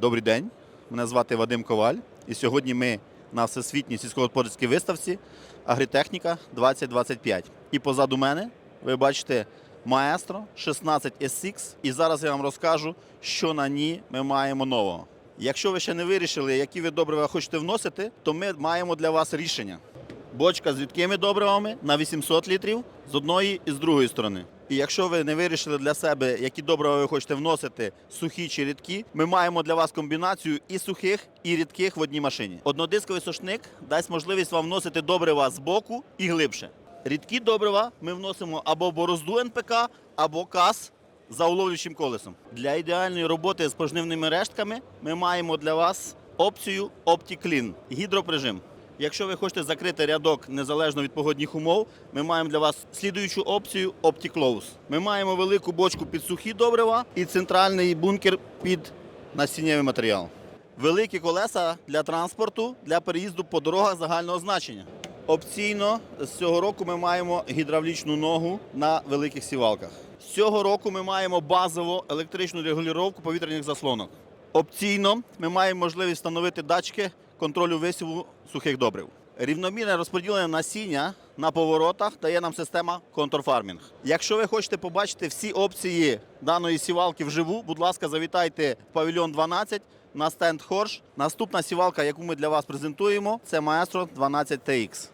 Добрий день. Мене звати Вадим Коваль. І сьогодні ми на всесвітній сільськогосподарській виставці Агритехніка 2025. І позаду мене ви бачите Маестро 16 SX. І зараз я вам розкажу, що на ній ми маємо нового. Якщо ви ще не вирішили, які ви добрива хочете вносити, то ми маємо для вас рішення. Бочка з рідкими добривами на 800 літрів з одної і з другої сторони. І якщо ви не вирішили для себе, які добрива ви хочете вносити, сухі чи рідкі, ми маємо для вас комбінацію і сухих, і рідких в одній машині. Однодисковий сушник дасть можливість вам вносити добрива з боку і глибше. Рідкі добрива ми вносимо або борозду НПК, або кас за уловлюючим колесом. Для ідеальної роботи з пожнивними рештками ми маємо для вас опцію OptiClean – гідроприжим. Якщо ви хочете закрити рядок незалежно від погодних умов, ми маємо для вас слідуючу опцію OptiClose. Ми маємо велику бочку під сухі добрива і центральний бункер під насіннєвий матеріал. Великі колеса для транспорту для переїзду по дорогах загального значення. Опційно з цього року ми маємо гідравлічну ногу на великих сівалках. З цього року ми маємо базову електричну регулювання повітряних заслонок. Опційно ми маємо можливість встановити датчики контролю висіву сухих добрив. Рівномірне розподілення насіння на поворотах дає нам система контрфармінг. Якщо ви хочете побачити всі опції даної сівалки вживу, будь ласка, завітайте в павільйон 12 на стенд Хорш. Наступна сівалка, яку ми для вас презентуємо, це Maestro 12 TX.